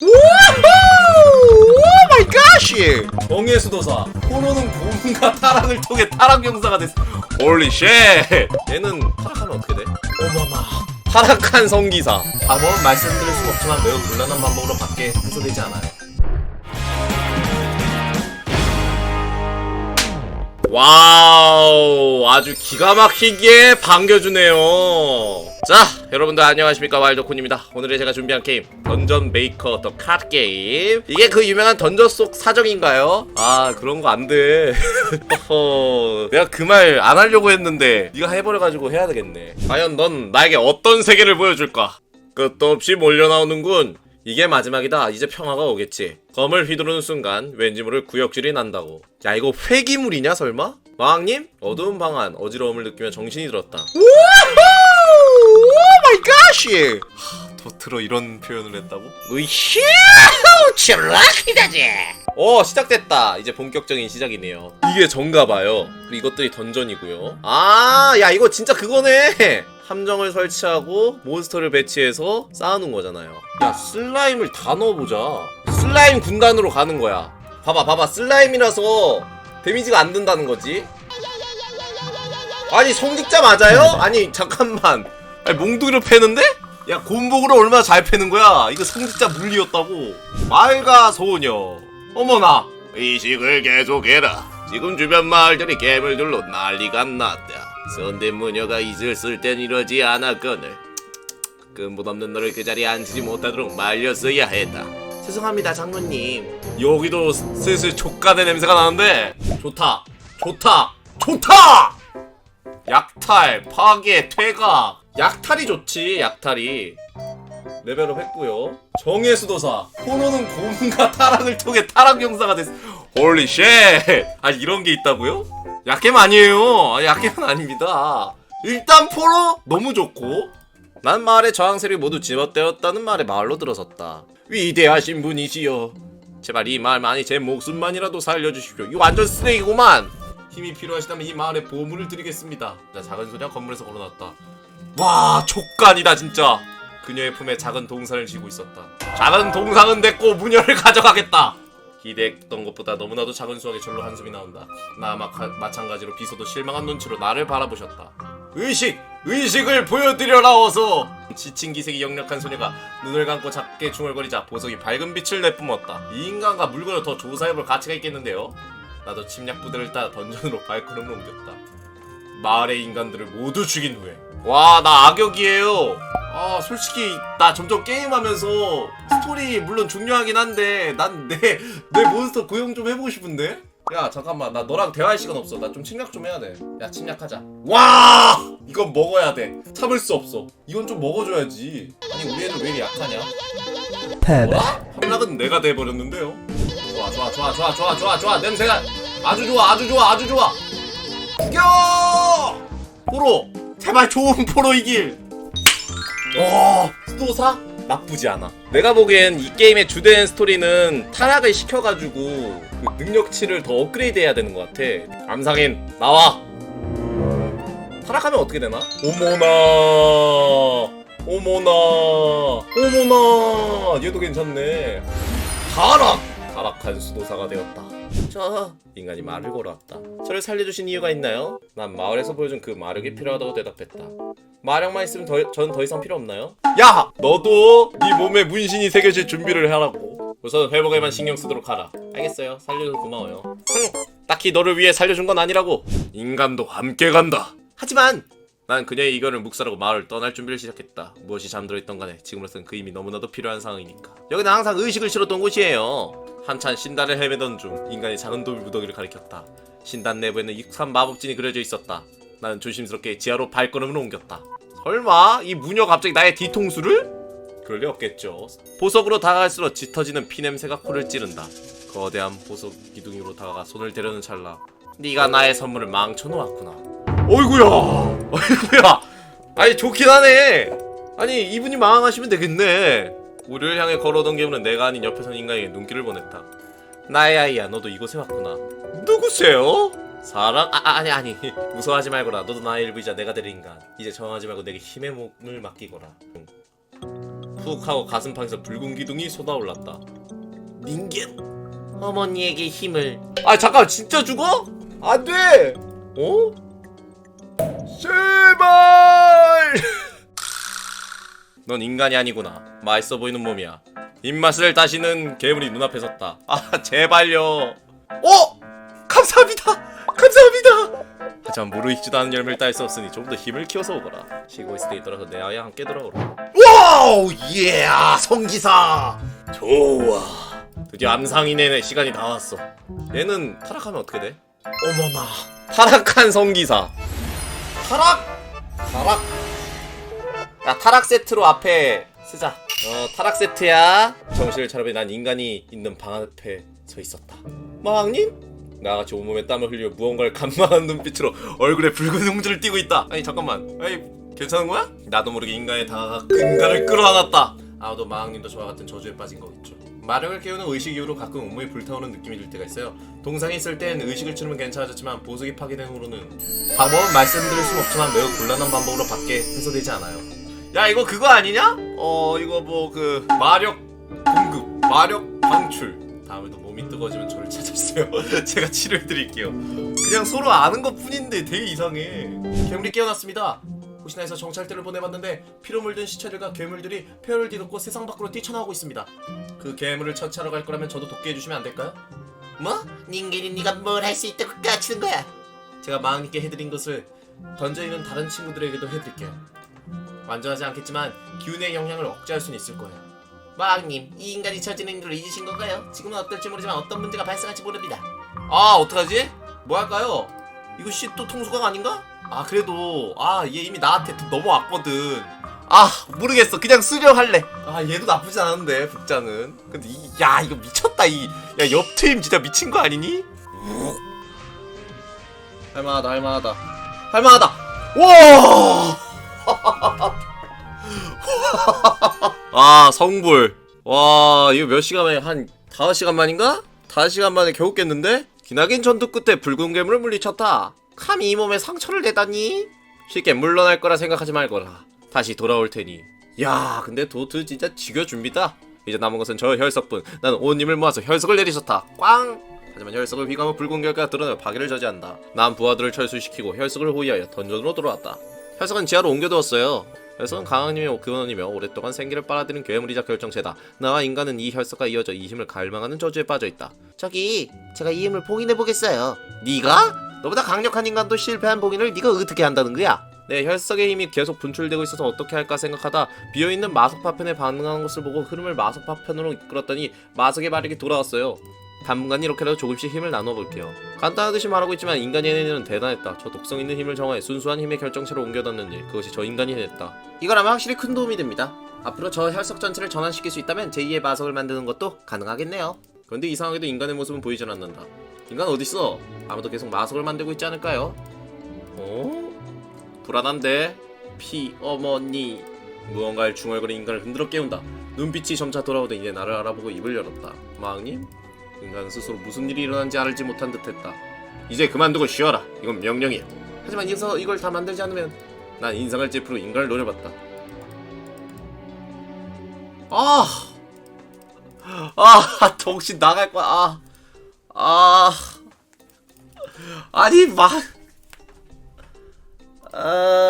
오 마이 갓! 정의 수도사 코노는 고문과 타락을 통해 타락 용사가 됐어 홀리 쉣 얘는 타락하면 어떻게 돼? 어마마 타락한 성기사 방법은 말씀드릴 순 없지만 매우 곤란한 방법으로 밖에 해소되지 않아요 와우 아주 기가 막히게 반겨주네요. 자 여러분들 안녕하십니까? 와일드콘입니다. 오늘의 제가 준비한 게임 던전 메이커 더 카드 게임. 이게 그 유명한 던전 속 사정인가요? 아 그런 거 안돼. 내가 그 말 안 하려고 했는데 네가 해버려가지고 해야 되겠네. 과연 넌 나에게 어떤 세계를 보여줄까? 끝도 없이 몰려나오는군 이게 마지막이다. 이제 평화가 오겠지. 검을 휘두르는 순간 왠지 모를 구역질이 난다고. 야 이거 회기물이냐 설마? 마왕님? 어두운 방안 어지러움을 느끼며 정신이 들었다. 오마이 갓! 도트로 이런 표현을 했다고? 으휴! 칠락이다지! 어 시작됐다. 이제 본격적인 시작이네요. 이게 전가봐요. 그리고 이것들이 던전이고요. 아, 야 이거 진짜 그거네. 함정을 설치하고 몬스터를 배치해서 쌓아놓은 거잖아요. 야 슬라임을 다 넣어보자. 슬라임 군단으로 가는 거야. 봐봐, 봐봐. 슬라임이라서 데미지가 안 든다는 거지. 아니 성직자 맞아요? 아니 잠깐만. 아니 몽둥이로 패는데? 야 곰복으로 얼마나 잘 패는 거야? 이거 성직자 물리였다고. 말가 소녀. 어머나. 의식을 계속해라. 지금 주변 마을들이 괴물들로 난리가 났다. 선대 무녀가 쓸땐 이러지 않았거늘. 근본 없는 너를 그 자리에 앉지 못하도록 말렸어야 했다. 죄송합니다, 장모님. 여기도 슬슬 족가의 냄새가 나는데 좋다, 좋다, 좋다. 약탈, 파괴, 퇴각. 약탈이 좋지, 약탈이. 레벨업 했고요. 정의 수도사. 코노는 고문과 타락을 통해 타락 용사가 됐어. 홀리 쉣. 아 이런 게 있다고요? 약겜 아니에요. 아, 약겜은 아닙니다. 일단 포로 너무 좋고. 난 마을의 저항 세력이 모두 집어떼었다는 말에 마을로 들어섰다. 위대하신 분이시여. 제발 이 마을만이 제 목숨만이라도 살려주십시오. 이거 완전 쓰레기구만. 힘이 필요하시다면 이 마을에 보물을 드리겠습니다. 자, 작은 소리가 건물에서 걸어놨다. 와, 족간이다 진짜. 그녀의 품에 작은 동산을 쥐고 있었다. 작은 동상은 됐고 무녀를 가져가겠다. 기대했던 것보다 너무나도 작은 수확에 절로 한숨이 나온다. 나 마, 마찬가지로 비서도 실망한 눈치로 나를 바라보셨다. 의식! 의식을 보여드려라 어서! 지친 기색이 역력한 소녀가 눈을 감고 작게 중얼거리자 보석이 밝은 빛을 내뿜었다. 이 인간과 물건을 더 조사해볼 가치가 있겠는데요? 나도 침략 부대를 따라 던전으로 발걸음을 옮겼다. 마을의 인간들을 모두 죽인 후에 와 나 악역이에요 아 솔직히 나 점점 게임하면서 스토리 물론 중요하긴 한데 난 내 내 몬스터 고용 좀 해보고 싶은데? 야 잠깐만. 나 너랑 대화할 시간 없어. 나 좀 침략 좀 해야 돼야 침략하자. 와! 이건 먹어야 돼. 참을 수 없어. 이건 좀 먹어줘야지. 아니 우리 애들 왜 이렇게 약하냐? 와 함락은 내가 돼버렸는데요? 좋아 좋아 좋아 좋아 좋아 좋아 좋아. 냄새가 아주 좋아 아주 좋아 아주 좋아. 죽여! 포로! 제발 좋은 포로 이길! 와, 수도사? 나쁘지 않아. 내가 보기엔 이 게임의 주된 스토리는 타락을 시켜가지고 그 능력치를 더 업그레이드 해야 되는 것 같아. 암상인, 나와! 타락하면 어떻게 되나? 어머나! 어머나! 어머나! 얘도 괜찮네. 타락! 타락한 수도사가 되었다. 저 인간이 말을 걸어왔다. 저를 살려주신 이유가 있나요? 난 마을에서 보여준 그 마력이 필요하다고 대답했다. 마력만 있으면 더, 전더 이상 필요 없나요? 야! 너도 네 몸에 문신이 새겨질 준비를 하라고. 우선 회복에만 신경 쓰도록 하라. 알겠어요. 살려줘서 고마워요. 흥! 딱히 너를 위해 살려준 건 아니라고. 인간도 함께 간다. 하지만 난 그녀의 이견을 묵살하고 마을을 떠날 준비를 시작했다. 무엇이 잠들어 있던 간에 지금으로선 그 힘이 너무나도 필요한 상황이니까. 여기는 항상 의식을 실었던 곳이에요. 한참 신단을 헤매던 중 인간이 작은 돌 무더기를 가리켰다. 신단 내부에는 익숙한 마법진이 그려져 있었다. 나는 조심스럽게 지하로 발걸음을 옮겼다. 설마 이 무녀 갑자기 나의 뒤통수를? 그럴 리 없겠죠. 보석으로 다가갈수록 짙어지는 피냄새가 코를 찌른다. 거대한 보석 기둥으로 다가가 손을 대려는 찰나. 네가 나의 선물을 망쳐놓았구나. 어이구야, 어이구야. 아니 좋긴 하네. 아니 이분이 망하시면 되겠네. 우리를 향해 걸어오던 괴물은 내가 아닌 옆에 선 인간에게 눈길을 보냈다. 나의 아이야, 너도 이곳에 왔구나. 누구세요? 사랑? 아, 아, 아니 아니 무서워하지 말거라. 너도 나의 일부이자 내가 될 인간. 이제 정하지 말고 내게 힘의 몸을 맡기거라. 훅 하고 가슴팍에서 붉은 기둥이 쏟아올랐다. 닌겐 어머니에게 힘을. 아 잠깐 진짜 죽어? 안 돼. 어? 제발. 넌 인간이 아니구나. 맛있어 보이는 몸이야. 입맛을 다시는 괴물이 눈앞에 섰다. 아 제발요. 어? 감사합니다. 감사합니다. 하지만 무르익지도 않은 열매를 딸 수 없으니 좀더 힘을 키워서 오거라. 쉬고 있을 때 있더라도 내 아이와 함께 돌아오라. 와우 예 성기사 좋아. 드디어 암상인의 시간이 다 왔어. 얘는 타락하면 어떻게 돼? 어머나 타락한 성기사. 타락 타락. 야 타락 세트로 앞에 쓰자. 어 타락 세트야. 정신을 차려보니 난 인간이 있는 방 앞에 서 있었다. 마왕님? 나같이 온몸에 땀을 흘려 무언가를 간만한 눈빛으로 얼굴에 붉은 홍주를 띠고 있다. 아니 잠깐만. 아니 괜찮은 거야? 나도 모르게 인간에 다가가 근가를 끌어안았다. 아무도 마왕님도 저와 같은 저주에 빠진 거겠죠. 마력을 깨우는 의식 이후로 가끔 온몸이 불타오르는 느낌이 들 때가 있어요. 동상에 있을 땐 의식을 치르면 괜찮아졌지만 보석이 파괴된 후로는 방법은 말씀드릴 순 없지만 매우 곤란한 방법으로 밖에 해소되지 않아요. 야 이거 그거 아니냐? 어 이거 뭐 그 마력 공급, 마력 방출. 다음에도 몸이 뜨거워지면 저를 찾아주세요. 제가 치료해드릴게요. 그냥 서로 아는 것 뿐인데 되게 이상해. 괴물이 깨어났습니다. 혹시나 해서 정찰대를 보내봤는데 피로 물든 시체들과 괴물들이 폐허를 뒤덮고 세상 밖으로 뛰쳐나오고 있습니다. 그 괴물을 처치하러 갈 거라면 저도 돕게 해주시면 안 될까요? 뭐? 닌겐이 네가 뭘 할 수 있다고 까치는 거야? 제가 마왕님께 해드린 것을 던져 있는 다른 친구들에게도 해드릴게요. 완전하지 않겠지만 기운의 영향을 억제할 수는 있을 거예요. 마왕님, 이 인간이 저지른 걸 잊으신 건가요? 지금은 어떨지 모르지만 어떤 문제가 발생할지 모릅니다. 아, 어떡하지? 뭐 할까요? 이거 씨 또 통수강 아닌가? 아, 그래도 아, 얘 이미 나한테 넘어왔거든. 아, 모르겠어. 그냥 수령할래. 아, 얘도 나쁘지 않은데, 북장은. 근데 이, 야, 이거 미쳤다. 이, 야, 옆 트임 진짜 미친 거 아니니? 할만하다, 할만하다. 할만하다. 와! 아 성불. 와 이거 몇 시간 만에 한 5시간 만인가? 5시간 만에 겨우 깼는데? 기나긴 전투 끝에 붉은 괴물을 물리쳤다. 감히 이 몸에 상처를 내다니? 쉽게 물러날 거라 생각하지 말거라. 다시 돌아올 테니. 야 근데 도트 진짜 지겨줍니다. 이제 남은 것은 저 혈석뿐. 나는 온 힘을 모아서 혈석을 내리쳤다. 꽝! 하지만 혈석을 휘감아 붉은 결과가 드러내 파괴를 저지한다. 난 부하들을 철수시키고 혈석을 호위하여 던전으로 돌아왔다. 혈석은 지하로 옮겨두었어요 혈석은 강왕님의 근원이며 오랫동안 생기를 빨아들인 괴물이자 결정체다. 나와 인간은 이 혈석과 이어져 이 힘을 갈망하는 저주에 빠져있다. 저기 제가 이 힘을 봉인해보겠어요. 네가? 너보다 강력한 인간도 실패한 봉인을 네가 어떻게 한다는 거야? 내 혈석의 힘이 계속 분출되고 있어서 어떻게 할까 생각하다 비어있는 마석 파편에 반응하는 것을 보고 흐름을 마석 파편으로 이끌었더니 마석의 마력이 돌아왔어요. 당분간 이렇게라도 조금씩 힘을 나눠 볼게요. 간단하듯이 말하고 있지만 해낸 일은 대단했다. 저 독성 있는 힘을 정화해 순수한 힘의 결정체로 옮겨넣는 일, 그것이 저 인간이 해냈다. 이거라면 확실히 큰 도움이 됩니다. 앞으로 저 혈석 전체를 전환시킬 수 있다면 제2의 마석을 만드는 것도 가능하겠네요. 그런데 이상하게도 인간의 모습은 보이질 않는다. 인간 어딨어? 아무도 계속 마석을 만들고 있지 않을까요? 어? 불안한데? 피 어머니 무언가를 중얼거린 인간을 흔들어 깨운다. 눈빛이 점차 돌아오더니 이제 나를 알아보고 입을 열었다. 마왕님? 인간은 스스로 무슨 일이 일어난지 알지 못한 듯했다. 이제 그만두고 쉬어라. 이건 명령이야. 하지만 여기서 이걸 다 만들지 않으면 난 인상을 찌푸로 인간을 노려봤다. 아, 아, 정신 나갈 거야. 아, 아, 아니 막, 아, 아.